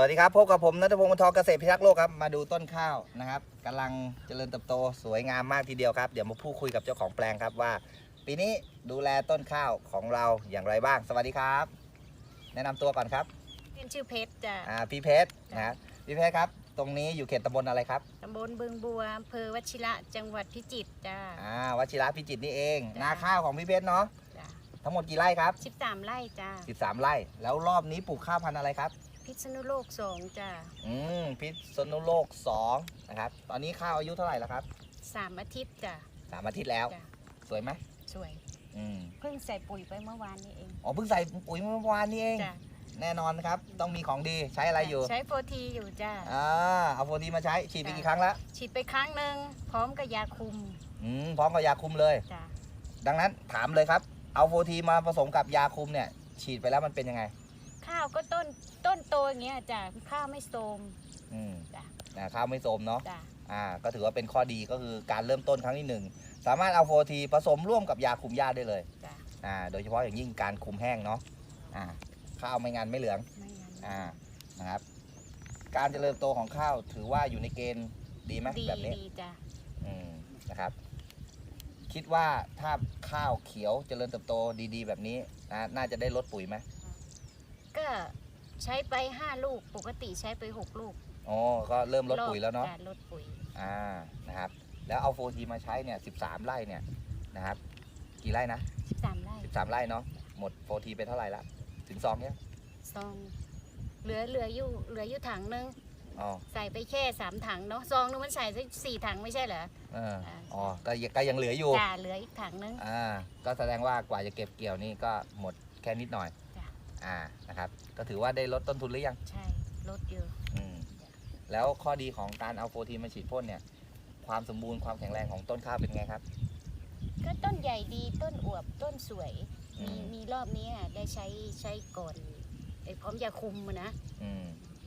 วัสดีครับพบกับผมนัทพงศ์มนทองเกษตรพิทักษ์โลกครับมาดูต้นข้าวนะครับกำลังเจริญเติบโตสวยงามมากทีเดียวครับเดี๋ยวมาพูดคุยกับเจ้าของแปลงครับว่า ปีนี้ดูแลต้นข้าวของเราอย่างไรบ้าง สวัสดีครับ แนะนำตัวก่อนครับเป็นชื่อเพชรจ้ะอ่าพี่เพชรนะครับพี่เพชรครับ ตรงนี้อยู่เขตตำบลอะไรครับตำบลบึงบัวอำเภอวชิระจังหวัดพิจิตรจ้าอ่าวชิระพิจิตรนี่เองจ้ะ นาข้าวของพี่เพชรเนาะจ้าทั้งหมดกี่ไร่ครับสิบสามไร่จ้า13 ไร่ แล้วรอบนี้ปลูกข้าวพันธุ์อะไรครับ พิษณุโลกสองจ้าอืมพิษณุโลก2นะครับ ตอนนี้ข้าวอายุเท่าไหร่แล้วครับสามอาทิตย์จ้าสามอาทิตย์แล้ว จ้าสวยไหมสวย อืมเพิ่งใส่ปุ๋ยไปเมื่อวานนี้เองอ๋อเพิ่งใส่ปุ๋ยเมื่อวานนี่เอง จ้าแน่นอนครับ ต้องมีของดีใช้อะไรอยู่ใช้โฟทีอยู่จ้าอ่าเอาโฟทีมาใช้ฉีดไปจ้ะ กี่ครั้งแล้วฉีดไปครั้งหนึ่งพร้อมกับยาคุมอืมพร้อมกับยาคุมเลย จ้าดังนั้นถามเลยครับ เอาโฟทีมาผสมกับยาคุมเนี่ย ฉีดไปแล้วมันเป็นยังไง ข้าวก็ต้นต้นโตอย่างเงี้ยจ้าข้าวไม่โทรมอืมจ้ะอ่าข้าวไม่โทรมเนาะจ้าอ่าก็ถือว่าเป็นข้อดีก็คือการเริ่มต้นครั้งที่หนึ่งสามารถเอาโฟทีผสมร่วมกับยาคุมหญ้าได้เลยจ้าอ่าโดยเฉพาะอย่างยิ่งการคุมแห้งเนาะอ่าข้าวไม่งานไม่เหลืองไม่งั้น อ่านะครับ การเจริญเติบโตของข้าวถือว่าอยู่ในเกณฑ์ดีไหมดีแบบนี้ ดีจ้าอืมนะครับ คิดว่าถ้าข้าวเขียวเจริญเติบโตดีๆ แบบนี้นะน่าจะได้ลดปุ๋ยไหม ก็ใช้ไปห้าลูกปกติใช้ไปหกลูกอ๋อก็เริ่มลดปุ๋ยแล้วเนาะจ้ลดปุ๋ยอ่านะครับ แล้วเอาโฟทีมาใช้เนี่ยสิบสามไร่เนี่ยนะครับ กี่ไร่นะสิบสามไร่สิบสามไร่เนาะหมดโฟทีไปเท่าไหร่ละถึงซองเนี่ยซองเหลือเหลืออยู่เหลืออยู่ถังนึงอ๋อใส่ไปแค่สามถังเนาะซองนึงมันใส่สักสี่ถังไม่ใช่เหรอเอออ่าอ๋อก็ยังก็ยังเหลืออยู่จ้าเหลืออีกถังนึงอ่าก็แสดงว่ากว่าจะเก็บเกี่ยวนี่ก็หมดแค่นิดหน่อยจ้ะ อ่านะครับก็ถือว่าได้ลดต้นทุนหรือยังใช่ลดอยู่อืมแล้วข้อดีของการเอาโฟทีมาฉีดพ่นเนี่ย ความสมบูรณ์ความแข็งแรงของต้นข้าวเป็นไงครับ ก็ต้นใหญ่ดีต้นอวบต้นสวย อืมีม มีรอบนี้อะได้ใช้ใช้ก่อนไอ้พร้อมยาคุมอะนะ อืม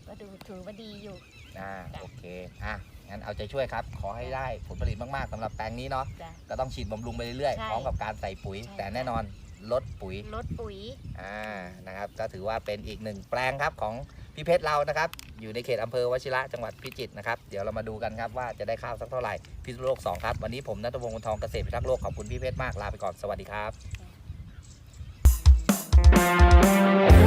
ก็ดูถือว่าดีอยู่ อ่าจ้ะโอเค อะ งั้นเอาใจช่วยครับ ขอให้ได้ผลผลิตมาก ๆสำหรับแปลงนี้เนาะ จ้ะก็ต้องฉีดบำรุงไปเรื่อยใช่ๆ พร้อมกับการใส่ปุ๋ย ใช่แต่แน่นอน ลดปุ๋ยลดปุ๋ย อ่านะครับ ก็ถือว่าเป็นอีกหนึ่งแปลงครับของพี่เพชรเรานะครับ อยู่ในเขตอำเภอวชิระจังหวัดพิจิตรนะครับ เดี๋ยวเรามาดูกันครับว่าจะได้ข้าวสักเท่าไหร่พิษณุโลกสองครับ วันนี้ผมนัทวงศ์วงศ์ทองเกษตรพิทักษ์โลกขอบคุณพี่เพชรมากลาไปก่อนสวัสดีครับ